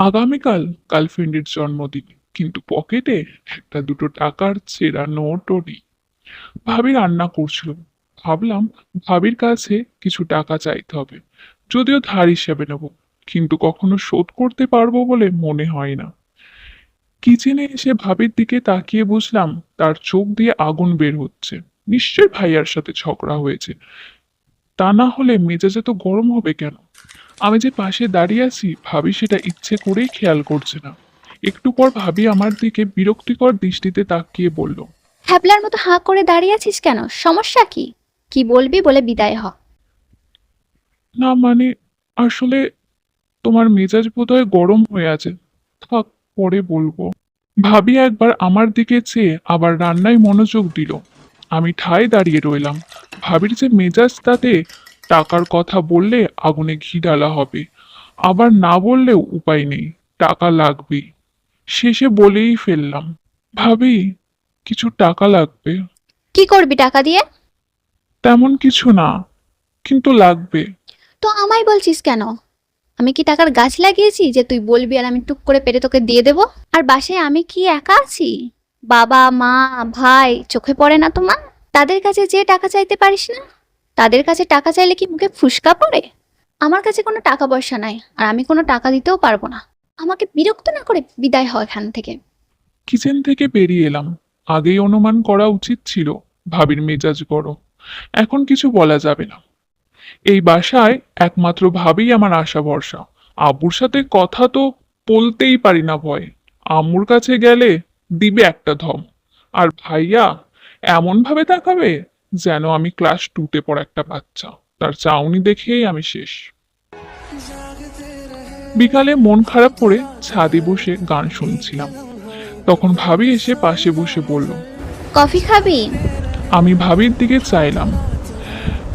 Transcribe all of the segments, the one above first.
আগামীকাল গার্লফ্রেন্ডের জন্মদিন, কিন্তু পকেটে একটা দুটো টাকার ছেঁড়া নোটও নেই। ভাবি রান্না করছিল। ভাবলাম ভাবির কাছে কিছু টাকা চাইতে হবে। যদিও ধার হিসেবে নেব, কিন্তু কখনো শোধ করতে পারব বলে মনে হয় না। কিচেনে এসে ভাবির দিকে তাকিয়ে বুঝলাম, তার চোখ দিয়ে আগুন বের হচ্ছে। নিশ্চয় ভাইয়ার সাথে ঝগড়া হয়েছে। তা না হলে মেজাজে তো গরম হবে কেন? আমি যে পাশে দাঁড়িয়ে আছি ভাবি সেটা ইচ্ছে করেই খেয়াল করছে না। একটু পর ভাবি আমার দিকে বিরক্তিকর দৃষ্টিতে তাকিয়ে বলল হ্যাবলার মতো হাঁ করে দাঁড়িয়ে আছিস কেন? সমস্যা কি? কি বলবি বলে বিদায় হ। না মানে আসলে তোমার মেজাজ বোধহয় গরম হয়ে আছে। থাক পরে বলব। ভাবি একবার আমার দিকে চেয়ে আবার রান্নায় মনোযোগ দিল। আমি ঠায় দাঁড়িয়ে রইলাম। ভাবির যে মেজাজ তাতে টাকার কথা বললে আগুনে ঘি ডালা হবে। আবার না বললেও উপায় নেই টাকা লাগবে। শেষে বলেই ফেললাম ভাবি কিছু টাকা লাগবে। কি করবি টাকা দিয়ে? তেমন কিছু না কিন্তু লাগবে। তো আমায় বলছিস কেন? আমি কি টাকার গাছ লাগিয়েছি যে তুই বলবি আর আমি টুক করে পেরে তোকে দিয়ে দেবো? আর বাসায় আমি কি একা আছি? বাবা মা ভাই চোখে পড়ে না তোমার? তাদের কাছে যে টাকা চাইতে পারিস না? তাদের কাছে টাকা চাইলে কি মুখে ফুসকা পড়ে? আমার কাছে কোনো টাকা পয়সা নাই, আর আমি কোনো টাকা দিতেও পারব না। আমাকে বিরক্ত না করে বিদায় হয় এখান থেকে। কিচেন থেকে বেরিয়ে এলাম। আগেই অনুমান করা উচিত ছিল, ভাবির মেজাজ গরম। এখন কিছু বলা যাবে না। এই বাসায় একমাত্র ভাবেই আমার আশা ভরসা। আব্বুর সাথে কথা তো বলতেই পারি না ভয়। আম্মুর কাছে গেলে দিবে একটা ধম। আর ভাইয়া এমন ভাবে তাকাবে যেন আমি ক্লাস টুতে পড়া একটা বাচ্চা। তার চাউনি দেখেই আমি শেষ। বিকালে মন খারাপ করে ছাদে বসে গান শুনছিলাম। তখন ভাবি এসে পাশে বসে বলল কফি খাবি? আমি ভাবির দিকে চাইলাম।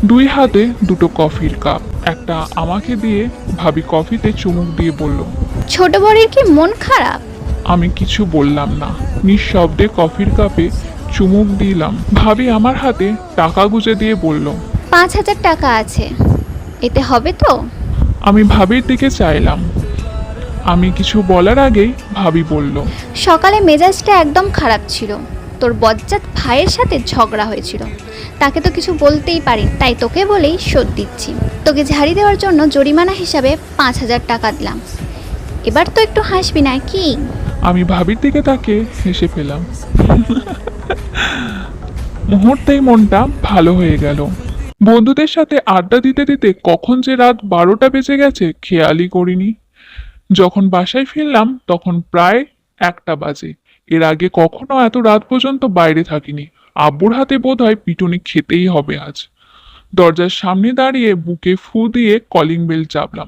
দুই হাতে দুটো কফির কাপ একটা আমাকে দিয়ে ভাবি কফিতে চুমুক দিয়ে বলল ছোট বড়ের কি মন খারাপ? আমি কিছু বললাম না। নিঃশব্দে কফির কাপে চুমুক দিলাম। ভাবি আমার হাতে টাকা গুজে দিয়ে বলল পাঁচ হাজার টাকা আছে। এতে হবে তো? আমি ভাবির দিকে চাইলাম। আমি কিছু বলার আগেই ভাবি বলল সকালে মেজাজটা একদম খারাপ ছিল। তোর বজ্জাত ভাইয়ের সাথে ঝগড়া হয়েছিল। তাকে তো কিছু বলতেই পারি তাই তোকে বলেই শোধ দিচ্ছি। তোকে ঝাড়ি দেওয়ার জন্য জরিমানা হিসাবে পাঁচ হাজার টাকা দিলাম। এবার তো একটু হাসবি না কি আমি ভাবির দিকে তাকে হেসে ফেলাম মুহূর্তেই মনটা ভালো হয়ে গেল। বন্ধুদের সাথে আড্ডা দিতে দিতে কখন যে রাত বারোটা বেজে গেছে, খেয়ালই করিনি। যখন বাসায় ফিরলাম, তখন প্রায় একটা বাজে। এর আগে কখনো এত রাত পর্যন্ত বাইরে থাকিনি। আব্বুর হাতে বোধ হয় পিটুনি খেতেই হবে আজ। দরজার সামনে দাঁড়িয়ে বুকে ফু দিয়ে কলিং বেল চাপলাম।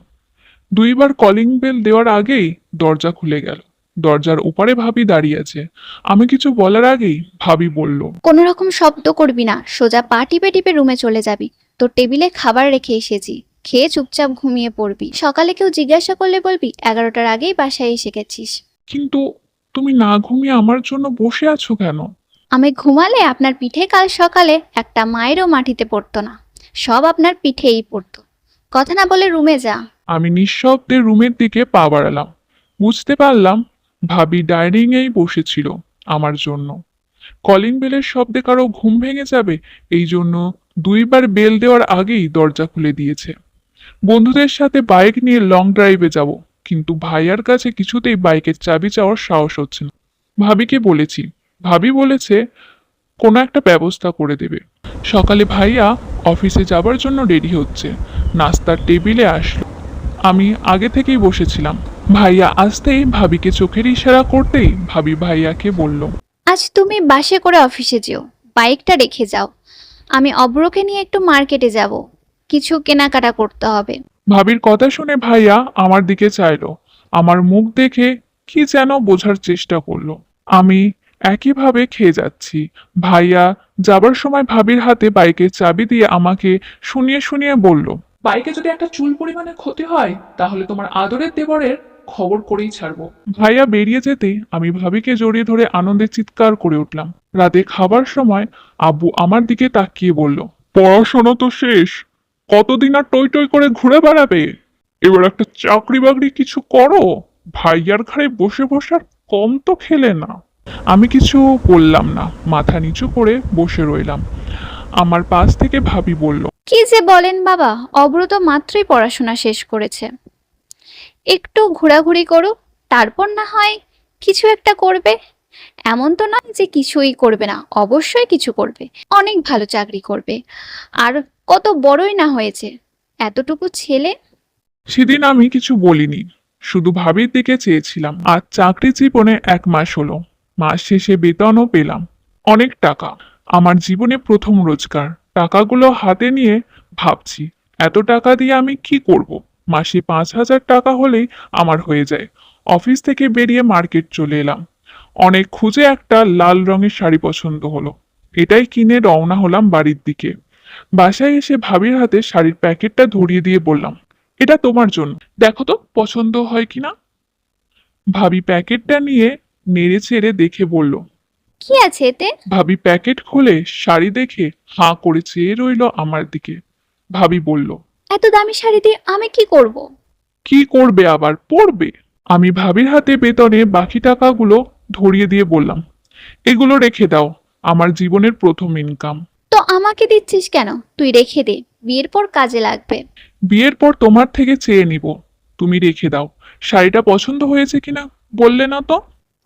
দুইবার কলিং বেল দেওয়ার আগেই দরজা খুলে গেল। দরজার ওপারে ভাবি দাঁড়িয়ে আছে। আমি কিছু বলার আগেই ভাবি বলল কোনো রকম শব্দ করবি না সোজা পা টিপে টিপে রুমে চলে যাবি। তোর টেবিলে খাবার রেখে এসেছি খেয়ে চুপচাপ ঘুমিয়ে পড়বি। সকালে কেউ জিজ্ঞাসা করলে বলবি এগারোটার আগেই বাসায় এসে গেছিস। কিন্তু তুমি না ঘুমিয়ে আমার জন্য বসে আছো কেন? আমি ঘুমালে আপনার পিঠে কাল সকালে একটা মায়েরও মাটিতে পড়তো না। সব আপনার পিঠেই পড়তো। কথা না বলে রুমে যা। আমি নিঃশব্দে রুমের দিকে পা বাড়ালাম। বুঝতে পারলাম ভাবি ডাইনিংয়েই বসেছিল আমার জন্য। কলিং বেলের শব্দে কারও ঘুম ভেঙে যাবে এই জন্য দুইবার বেল দেওয়ার আগেই দরজা খুলে দিয়েছে। বন্ধুদের সাথে বাইক নিয়ে লং ড্রাইভে যাব, কিন্তু ভাইয়ার কাছে কিছুতেই বাইকের চাবি চাওয়ার সাহস হচ্ছে না। ভাবিকে বলেছি, ভাবি বলেছে কোনো একটা ব্যবস্থা করে দেবে। সকালে ভাইয়া অফিসে যাবার জন্য রেডি হচ্ছে, নাস্তার টেবিলে আসলো। আমি আগে থেকেই বসেছিলাম। ভাইয়া আসতেই ভাবিকে চোখের ইশারা করতেই ভাবি ভাইয়াকে বলল আজ তুমি বাসে করে অফিসে যেও বাইকটা রেখে যাও। আমি অব্রকে নিয়ে একটু মার্কেটে যাব কিছু কেনাকাটা করতে হবে। ভাবির কথা শুনে ভাইয়া আমার দিকে চাইলো আমার মুখ দেখে কি যেন বোঝার চেষ্টা করল। আমি একইভাবে খেয়ে যাচ্ছি। ভাইয়া যাবার সময় ভাবির হাতে বাইকের চাবি দিয়ে আমাকে শুনিয়ে শুনিয়ে বলল বাইকে যদি একটা চুল পরিমাণে ক্ষতি হয়, তাহলে তোমার আদরের দেবরের খবর করেই ছাড়বো। ভাইয়া বেরিয়ে যেতেই আমি ভাবিকে জড়িয়ে ধরে আনন্দে চিৎকার করে উঠলাম। রাতে খাবার সময় আব্বু আমার দিকে তাকিয়ে বলল, পড়াশোনা তো শেষ, কতদিন আর টই টই করে ঘুরে বেড়াবে? এবার একটা চাকরি বাকরি কিছু করো। ভাইয়ার ঘাড়ে বসে বসার কম তো খেলে না। আমি কিছু বললাম না, মাথা নিচু করে বসে রইলাম। আমার পাশ থেকে ভাবি বলল কি যে বলেন বাবা, অব্রত মাত্রই পড়াশোনা শেষ করেছে। একটু ঘোরাঘুরি করুক তারপর না হয় কিছু একটা করবে। এমন তো নয় যে কিছুই করবে না, অবশ্যই কিছু করবে, অনেক ভালো চাকরি করবে। আর কত বড়ই না হয়েছে, এতটুকু ছেলে? সেদিন আমি কিছু বলিনি, শুধু ভাবির দিকে চেয়েছিলাম। আর চাকরি জীবনে এক মাস হলো, মাস শেষে বেতনও পেলাম, অনেক টাকা। আমার জীবনে প্রথম রোজগার। টাকাগুলো হাতে নিয়ে ভাবছি, এত টাকা দিয়ে আমি কি করব? মাসে পাঁচ হাজার টাকা হলেই আমার হয়ে যায়। অফিস থেকে বেরিয়ে মার্কেট চলে এলাম। অনেক খুঁজে একটা লাল রঙের শাড়ি পছন্দ হলো। এটাই কিনে রওনা হলাম বাড়ির দিকে। বাসায় এসে ভাবির হাতে শাড়ির প্যাকেটটা ধরিয়ে দিয়ে বললাম, এটা তোমার জন্য। দেখো তো, পছন্দ হয় কিনা? ভাবি প্যাকেটটা নিয়ে নেড়ে চেড়ে দেখে বলল কি আছে এতে? ভাবি প্যাকেট খুলে শাড়ি দেখে হাঁ করে চেয়ে রইল আমার দিকে। ভাবি বলল এত দামি শাড়ি দিয়ে আমি কি করব। কি করবে আবার? পড়বে আমি ভাবির হাতে বেতনে বাকি টাকাগুলো ধরিয়ে দিয়ে বললাম এগুলো রেখে দাও আমার জীবনের প্রথম ইনকাম তো আমাকে দিচ্ছিস কেন? তুই রেখে দে বিয়ের পর কাজে লাগবে। বিয়ের পর তোমার থেকে চেয়ে নিব তুমি রেখে দাও শাড়িটা পছন্দ হয়েছে কিনা বললে না তো?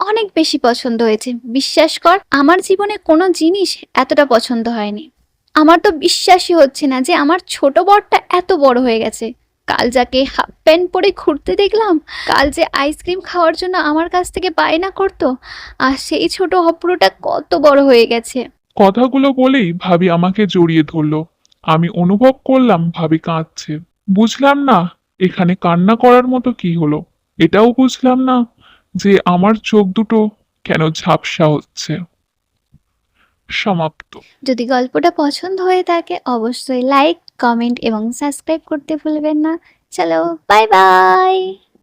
অনেক বেশি পছন্দ হয়েছে। বিশ্বাস কর, আমার জীবনে কোনো জিনিস এতটা পছন্দ হয়নি। আমার তো বিশ্বাসই হচ্ছে না যে আমার ছোট বরটা এত বড় হয়ে গেছে। কাল যাকে হাফ প্যান্ট পরে ঘুরতে দেখলাম, কাল যে আইসক্রিম খাওয়ার জন্য আমার কাছ থেকে বায়না করতো, আর সেই ছোট অপরটা কত বড় হয়ে গেছে। কথাগুলো বলেই ভাবি আমাকে জড়িয়ে ধরলো। আমি অনুভব করলাম ভাবি কাঁদছে। বুঝলাম না, এখানে কান্না করার মতো কি হলো? এটাও বুঝলাম না যে আমার চোখ দুটো কেন ঝাপসা হচ্ছে। সমাপ্ত। যদি গল্পটা পছন্দ হয়ে থাকে, অবশ্যই লাইক কমেন্ট এবং সাবস্ক্রাইব করতে ভুলবেন না। চলো বাই বাই